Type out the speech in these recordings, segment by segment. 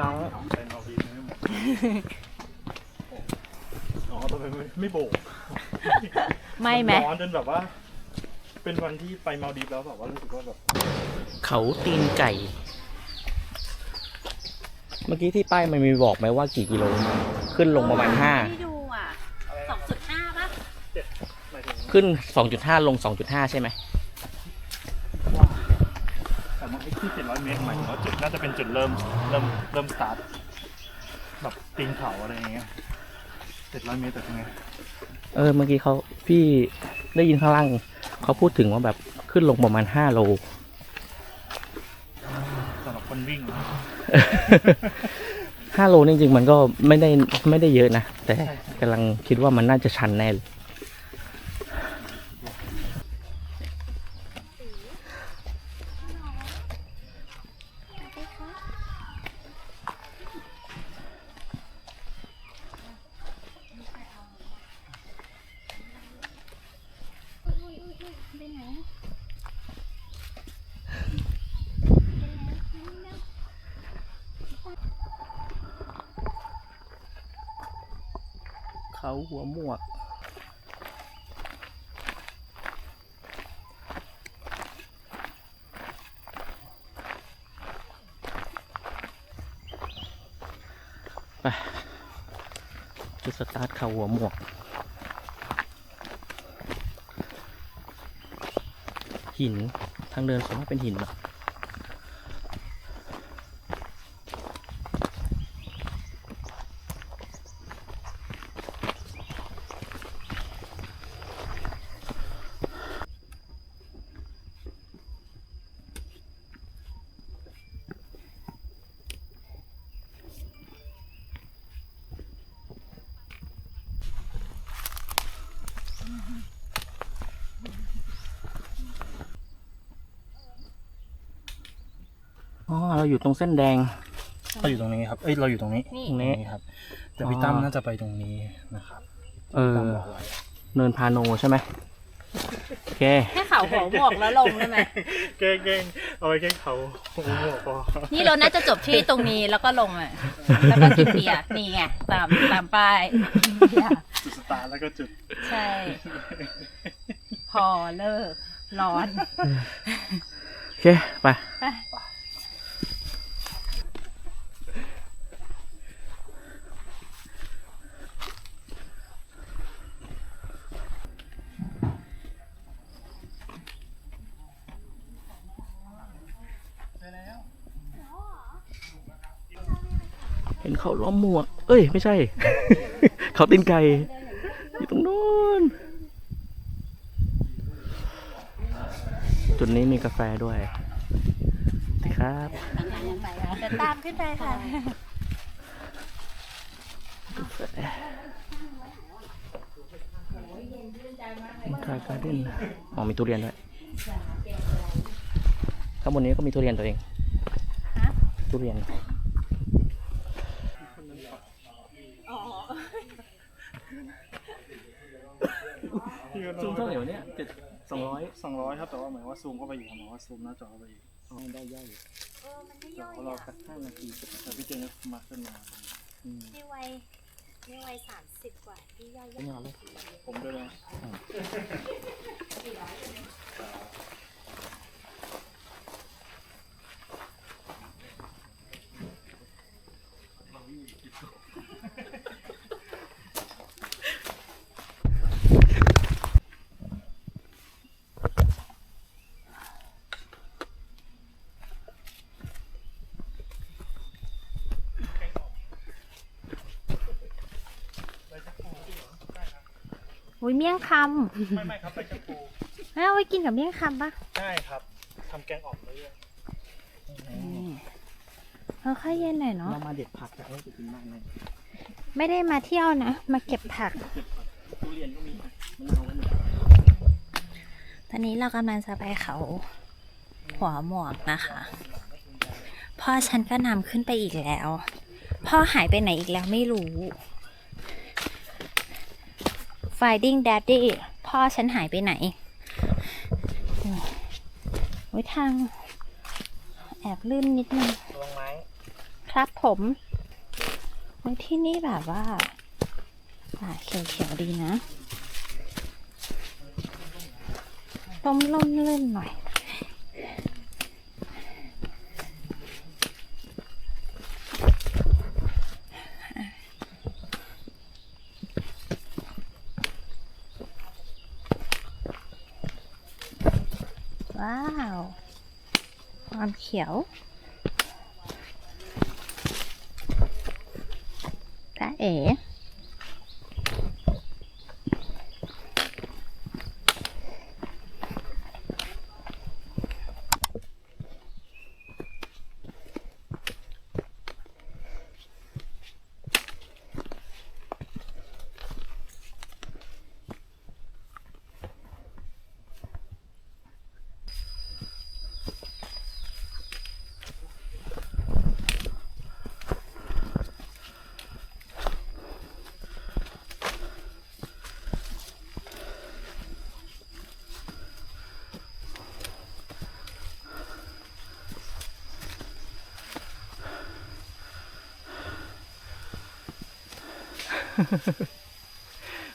น้อง เป็นเอาดีไม่หมดอ๋อตัวเป็นไม่โบกไม่ไหมร้อนจนแบบว่า เป็นวันที่ไปมาดีฟแล้วแบบว่ารู้สึกว่าแบบเขาตีนไก่ เมื่อกี้ที่ป้ายมันมีบอกไหมว่ากี่กิโล ขึ้นลงประมาณห้า ไม่ดูอะสองจุดห้าป่ะหมายถึงขึ้น 2.5 ลง 2.5 ใช่ไหมว่า แต่มันไอ้ที่เจ็ดร้อยเมตรหมายถึงว่าจุดน่าจะเป็นจุดเริ่มเริ่มเริ่มสตาร์ทแบบตีนเขาอะไรอย่างเงี้ยเจ็ดร้อยเมตรแต่ยังไงเออเมื่อกี้เขาพี่ได้ยินข้างล่างเขาพูดถึงว่าแบบขึ้นลงประมาณ5โลสำหรับคนวิ่ง5โลนี่จริงๆมันก็ไม่ได้ไม่ได้เยอะนะ แต่กำลังคิดว่ามันน่าจะชันแน่เลย ไปไหน เขาหัวหมวก ไปจุดสตาร์ทเขาหัวหมวกหินทางเดินส่วนมากเป็นหินเหร ออ๋อเราอยู่ตรงเส้นแดง เราอยู่ตรงนี้ครับ เอ้ย เราอยู่ตรงนี้นี่ ตรงนี้ครับ แต่พี่ตั้มอ๋อน่าจะไปตรงนี้นะครับเออ ตั้มบอกไว้เนินพาโนใช่ไหมโอเคแค่เขาหัวหมวกแล้วลงได้ไหม เก้งเก้งเอาไว้เก้งเขาโอ้โหพอนี่เราน่าจะจบที่ตรงนี้แล้วก็ลงอะ แล้วก็กินเบียร์นี่ไงตามตามป้ายเบียร์จุดสตาร์ทแล้วก็จุด ใช่ พอเลิก ร้อนโอเค ไป ไปเห็นเขาล้อมหมวก เอ้ย ไม่ใช่ เขาตีนไก่ อยู่ตรงนู้น จุดนี้มีกาแฟด้วยสวัสดีครับ เดี๋ยวตามขึ้นไปค่ะคาการ์เด้นอ๋อมีทุเรียนด้วย ข้างบนนี้ก็มีทุเรียนตัวเองฮะทุเรียน ซูม เท่าไหร่วะเนี่ยเจ็ดสองร้อยสองร้อยครับแต่ว่าหมายว่าซูมเข้าไปอีกหมายว่าซูมหน้าจอเข้าไปอีกอ๋อได้ย่อยเออมันไม่เดี๋ย่ยอวยเราอะสักห้านาทีแต่พี่เจนก็มาขึ้นมาอืมนี่วัยนี่วัยสามสิบกว่าที่ย่อยไม่เอาเลยผมด้วยนะ อุ้ยเมี่ยงคไม่ไม่ครับไปจะปูำแล้วเอาไว้กินกับเมี่ยงคำปะใช่ครับทำแกงอ่อมเลยเออค่อยเย็นหน่อยเนาะ เรามาเด็ดผักจากให้ไปกินมากเลยไม่ได้มาเที่ยวนะ มาเก็บผัก ทุเรียนก็มีมะนาวก็มีตอนนี้เรากำลังจะไปเขา หัวหมวกนะคะ พ่อฉันก็นำขึ้นไปอีกแล้ว พ่อหายไปไหนอีกแล้วไม่รู้ Finding Daddy พ่อฉันหายไปไหนโอ้ยทาง แอบลื่นนิดนึงระวังไม้ค่ะครับผมโอ้ยที่นี่แบบว่าป่าเขียวๆดีนะลมล่มเลื่นหน่อย ว้าว ความเขียวตาเอ๋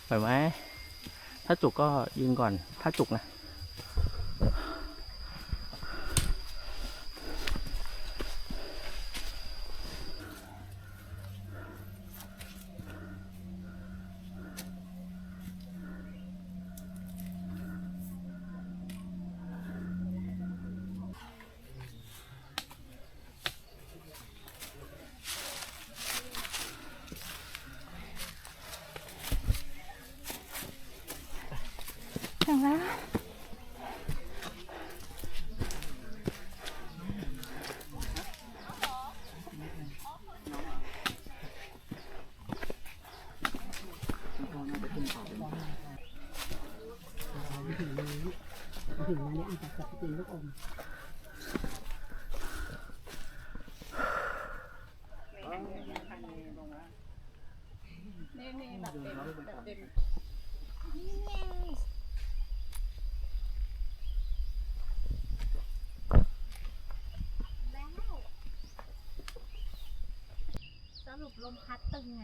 ไปไหมถ้าจุกก็ยืนก่อน ถ้าจุกนะ สรุปลมพัดตึงไง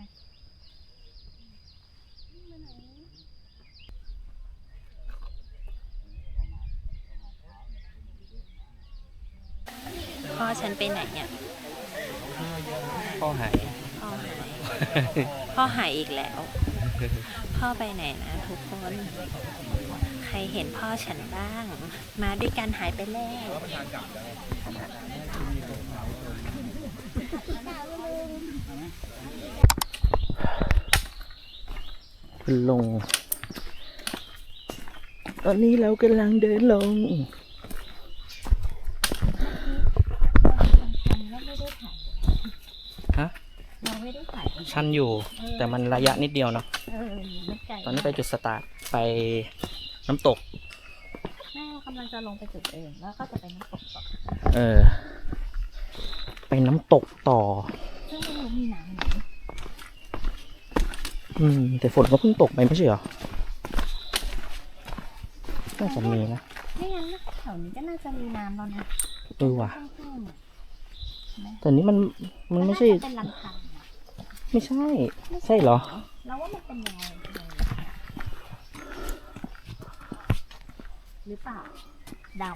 ฉันไปไหนเนี่ยพ่อหายพ่อหายพ่อหายอีกแล้ว พ่อไปไหนนะทุกคน ใครเห็นพ่อฉันบ้าง มาด้วยกันหายไปแล้วขึ้นลง ตอนนี้เรากำลังเดินลง ฮะ เราไม่ได้ถ่ายชันอยู่ แต่มันระยะนิดเดียวเนาะเออไม่ไกลตอนนี้ไปจุดสตาร์ทไปน้ำตก แม่เรากำลังจะลงไปจุดอื่นแล้วก็จะไปน้ำตกต่อเออ ไปน้ำตกต่อ ซึ่งไม่รู้มีน้ำไหนอืม แต่ฝนก็เพิ่งตกไปไม่ใช่เหรอน่าจะมีนะไม่งั้นนะแถวนี้ก็น่าจะมีน้ำแล้วนะเออว่ะ ข้างๆอะแต่นี้มันมันไม่ใช่าจะเป็นลำธารนะ ไม่ใช่ ใช่เหรอ เราวว่ามันเป็นยังไงหรือเปล่า เดา